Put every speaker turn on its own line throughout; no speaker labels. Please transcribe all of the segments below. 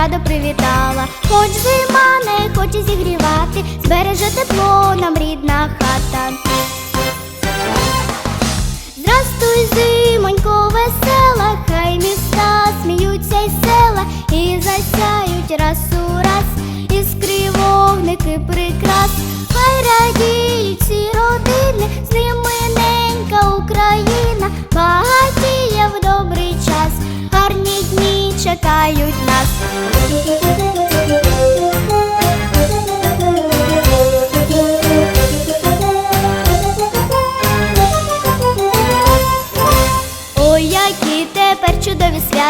радо привітала. Хоч зима не хоче зігрівати, збереже тепло нам рідна хата. Здрастуй, зимонько, весела, хай міста сміються й села, і засяють раз у раз, іскри вогники прикрас, хай радіють всі родини, з ними ненька Україна,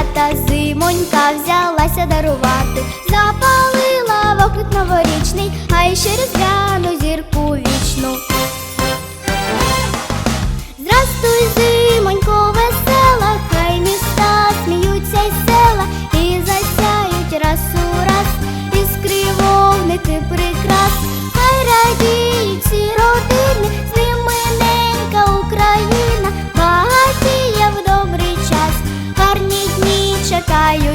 дівчата, зимонька взялася дарувати, запалила вогник новорічний, а ще різдвяну зірку вічну. Здрастуй, зимонько, весела, хай міста сміються й села і засяють раз у раз іскри вогники. пам'ятаю.